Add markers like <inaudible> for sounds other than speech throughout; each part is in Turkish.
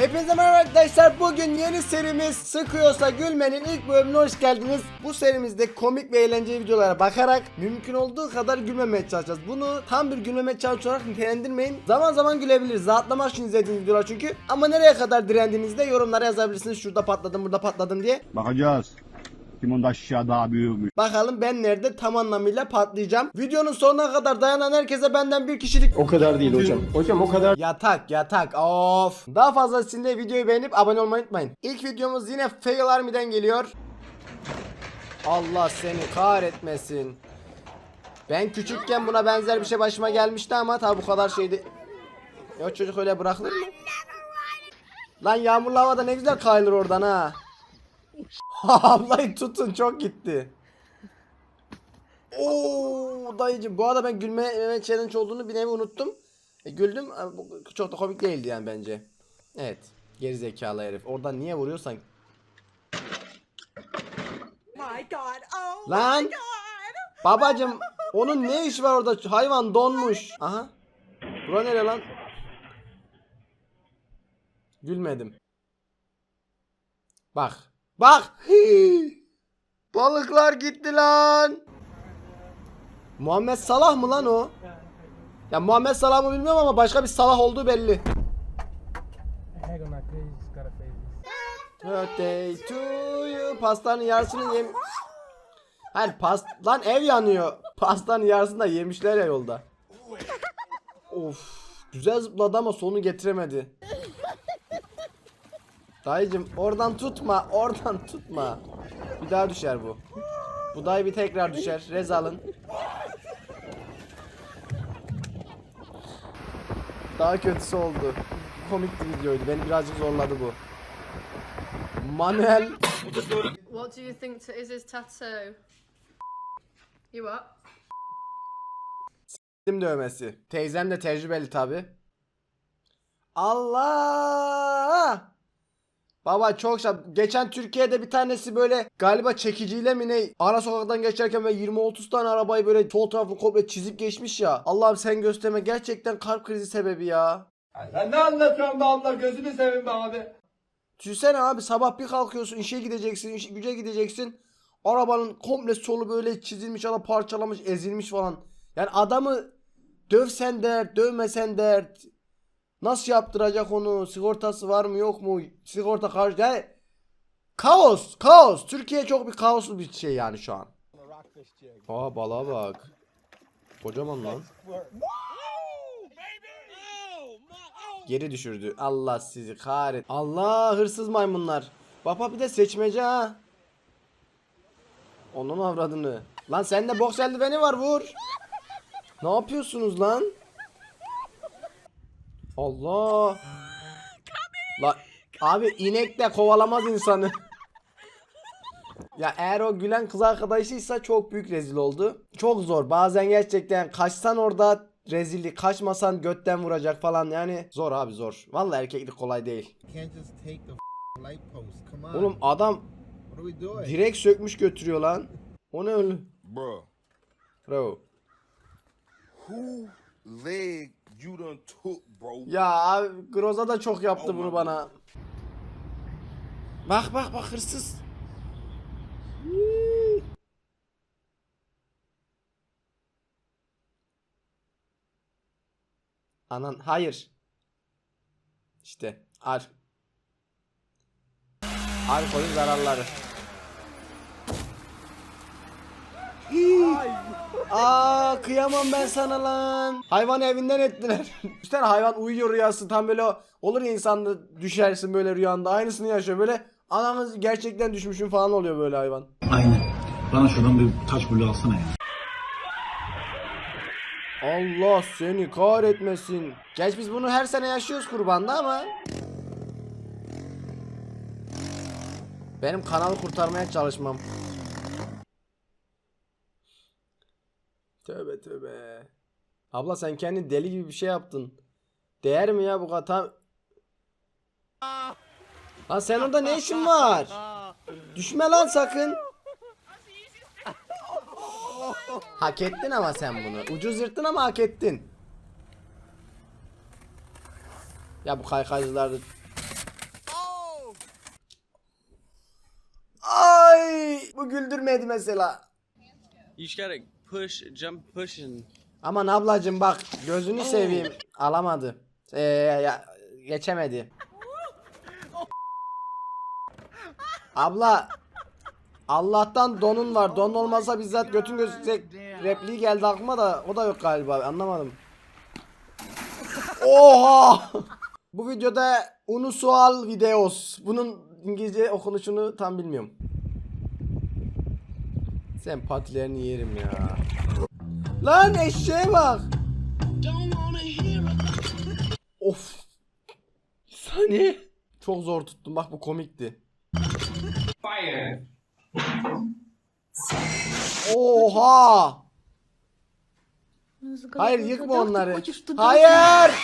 Hepinize merhaba arkadaşlar. Bugün yeni serimiz Sıkıyorsa Gülme'nin ilk bölümüne hoş geldiniz. Bu serimizde komik ve eğlenceli videolara bakarak mümkün olduğu kadar gülmemeye çalışacağız. Bunu tam bir gülmeme challenge olarak nitelendirmeyin. Zaman zaman gülebiliriz. Rahatlamak için izlediğiniz videolar çünkü. Ama nereye kadar direndiğinizde yorumlara yazabilirsiniz. Şurada patladım, burada patladım diye. Bakacağız. Kimin aşağı daha büyükmüş. Bakalım ben nerede tam anlamıyla patlayacağım. Videonun sonuna kadar dayanan herkese benden bir kişilik O kadar değil hocam. Hocam o kadar Yatak yatak of. Daha fazla için de videoyu beğenip abone olmayı unutmayın. İlk videomuz yine Fail Army'den geliyor. Allah seni kahretmesin. Ben küçükken buna benzer bir şey başıma gelmişti ama tabi bu kadar şeydi. Ya çocuk öyle bırakılır mı? Lan yağmurlu havada ne güzel kayılır oradan ha. <laughs> Ablayı tutun çok gitti. Oo dayıcım bu arada ben gülme meme challenge olduğunu bir nevi unuttum. E, güldüm bu çok da komik değildi yani bence. Evet. Geri zekalı herif. Oradan niye vuruyorsan? my god. Oh Lan! my god. Babacım onun ne işi var orada? Hayvan donmuş. Aha. Bura nere lan? Gülmedim. Bak. Bak. <laughs> Balıklar gitti lan. Muhammed Salah mı lan o? Ya Muhammed Salah mı bilmiyorum ama başka bir Salah olduğu belli. Birthday to you. Pastanın yarısını yem... Hayır pas... Lan ev yanıyor. Pastanın yarısını da yemişler ya yolda. Of. Güzel zıpladı ama sonu getiremedi. Dayıcım oradan tutma. Oradan tutma. Bir daha düşer bu. Bu dayı bir tekrar düşer. Rez alın. Daha kötüsü oldu. Komik bir videoydu. Beni birazcık zorladı bu. Manuel What do you think t- is his tattoo? You what? s**tim dövmesi. Teyzem de tecrübeli tabi. Allah! Baba çok şap. Geçen Türkiye'de bir tanesi böyle galiba çekiciyle mi ne ara sokaktan geçerken böyle 20-30 tane arabayı böyle sol tarafı komple çizip geçmiş ya. Allah'ım sen gösterme gerçekten kalp krizi sebebi ya. Sen ne anlatıyorsun be abla gözünü seveyim be abi. Düşünsene abi sabah bir kalkıyorsun işe gideceksin işe güce gideceksin. Arabanın komple solu böyle çizilmiş ala parçalamış ezilmiş falan. Yani adamı dövsen dert dövmesen dert. Nasıl yaptıracak onu sigortası var mı yok mu sigorta karşı yani kaos kaos Türkiye çok bir kaoslu bir şey yani şu an. Aa balığa bak. Kocaman lan. Geri düşürdü. Allah sizi kahret. Allah hırsız maymunlar. Baba bir de seçmece ha. Onun avradını. Lan sende boks eldiveni var vur. Ne yapıyorsunuz lan? Allah. La abi inek de kovalamaz insanı. Ya eğer o gülen kız arkadaşıysa çok büyük rezil oldu. Çok zor. Bazen gerçekten kaçsan orada rezillik, kaçmasan götten vuracak falan yani zor abi zor. Vallahi erkeklik kolay değil. Oğlum adam direkt sökmüş götürüyor lan. O ne öyle? Bruh, Bro. who leg you done took, bro? Ya abi Groza da çok yaptı bunu bana. Bak bak bak hırsız. Anan hayır. İşte al. Alkolün zararları. Hii. Aa kıyamam ben sana lan. Hayvan evinden ettiler. <laughs> Üstten hayvan uyuyor rüyası tam böyle olur ya insanda düşersin böyle rüyanda aynısını yaşıyor böyle. Ananız gerçekten düşmüşüm falan oluyor böyle hayvan. Aynen. Bana şuradan bir taş bulu alsana ya. Allah seni kahretmesin. Geç biz bunu her sene yaşıyoruz kurbanda ama. Benim kanalı kurtarmaya çalışmam. Tövbe tövbe. Abla sen kendi deli gibi bir şey yaptın. Değer mi ya bu kadar? Tam... Lan sen orada ne işin var? Düşme lan sakın. Hak ettin ama sen bunu. Ucuz yırttın ama hak ettin. Ya bu kaykaycılar da... Ay! Bu güldürmedi mesela. İş push, jump, push, and Aman ablacım bak gözünü seveyim. Alamadı. Ee, ya, geçemedi. Abla Allah'tan donun var. Don olmasa bizzat götün gözükecek repliği geldi aklıma da o da yok galiba anlamadım. Oha! Bu videoda unusual videos. Bunun İngilizce okunuşunu tam bilmiyorum. Sen patilerini yerim ya. Lan eşeğe bak. of. Saniye. Çok zor tuttum. Bak bu komikti. Oha. Hayır yıkma onları. Hayır.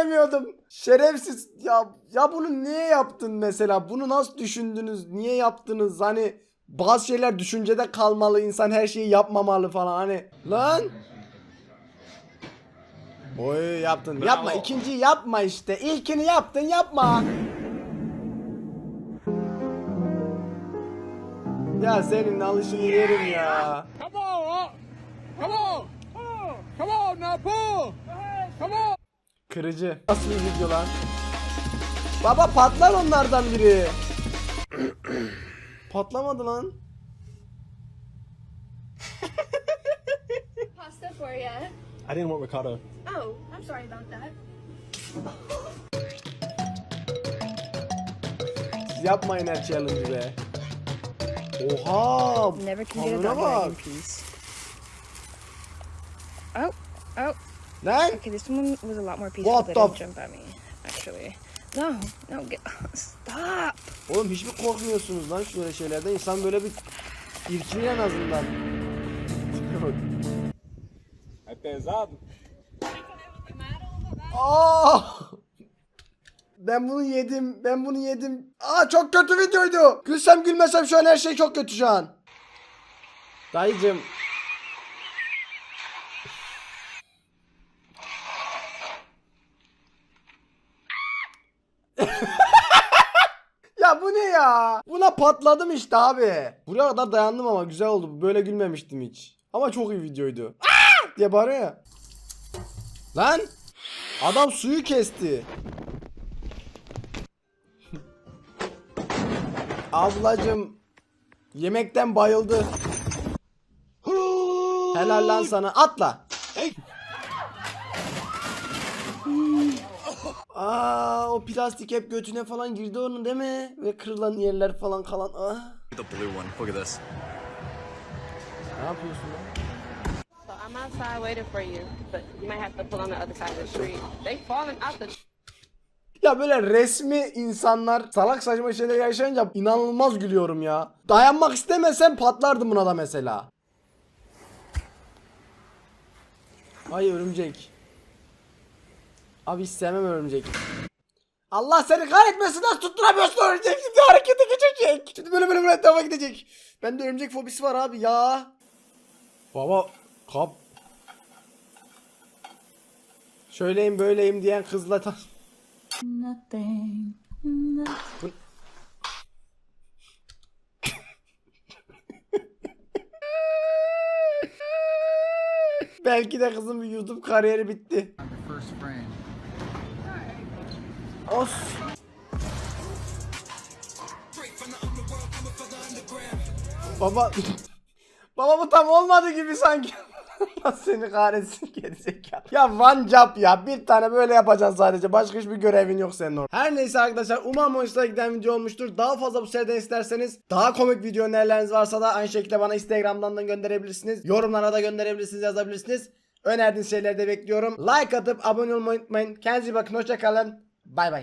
Beklemiyordum. Şerefsiz. Ya ya bunu niye yaptın mesela? Bunu nasıl düşündünüz? Niye yaptınız? Hani bazı şeyler düşüncede kalmalı. insan her şeyi yapmamalı falan hani. Lan. Oy yaptın. Yapma. ikinciyi yapma işte. İlkini yaptın yapma. Ya senin alışını yerim ya. Come on, come on, come on now pull, come on. Kırıcı. Nasıl bir video lan? Baba patlar onlardan biri. <clears throat> Patlamadı lan. Pasta for you. I didn't want ricotta. Oh, I'm sorry about that. Siz yapmayın her challenge be. Oha! Never can get a Kanuna dog bak. in peace. Oh, oh. Lan! Okay, this one was a lot more peaceful. What They the didn't jump at me, actually. No, no, get <laughs> stop. Oğlum hiç mi korkmuyorsunuz lan şöyle şeylerden? İnsan böyle bir irkiliyor en azından. É pesado? Aa! Ben bunu yedim. Ben bunu yedim. Aa çok kötü videoydu. Gülsem gülmesem şu an her şey çok kötü şu an. Dayıcım. Ya? Buna patladım işte abi. Buraya kadar dayandım ama güzel oldu. Böyle gülmemiştim hiç. Ama çok iyi videoydu. Aa! diye bağırıyor ya. Lan! Adam suyu kesti. Ablacım yemekten bayıldı. Helal lan sana. Atla. Aa o plastik hep götüne falan girdi onun değil mi? Ve kırılan yerler falan kalan. Ah. The blue one. Look at this. Ne yapıyorsun lan? So I'm outside waiting for you, but you might have to pull on the other side of the street. They falling out the Ya böyle resmi insanlar salak saçma şeyler yaşayınca inanılmaz gülüyorum ya. Dayanmak istemesem patlardım buna da mesela. Ay örümcek. Abi hiç sevmem örümcek. Allah seni kahretmesin nasıl tutturamıyorsun örümcek şimdi harekete geçecek. Şimdi böyle böyle böyle devam gidecek. Bende örümcek fobisi var abi ya. Baba kap. Şöyleyim böyleyim diyen kızla ta- Bu- Belki de kızın bir YouTube kariyeri bitti. Os. Baba Baba bu tam olmadı gibi sanki. <laughs> Allah seni kahretsin gerizekalı. Ya one job ya. Bir tane böyle yapacaksın sadece. Başka hiçbir görevin yok senin orada. Her neyse arkadaşlar umarım hoşuna giden video olmuştur. Daha fazla bu seriden isterseniz daha komik video önerileriniz varsa da aynı şekilde bana Instagram'dan da gönderebilirsiniz. Yorumlara da gönderebilirsiniz yazabilirsiniz. Önerdiğiniz şeyleri de bekliyorum. Like atıp abone olmayı unutmayın. Kendinize bakın. Hoşçakalın. Bay bay.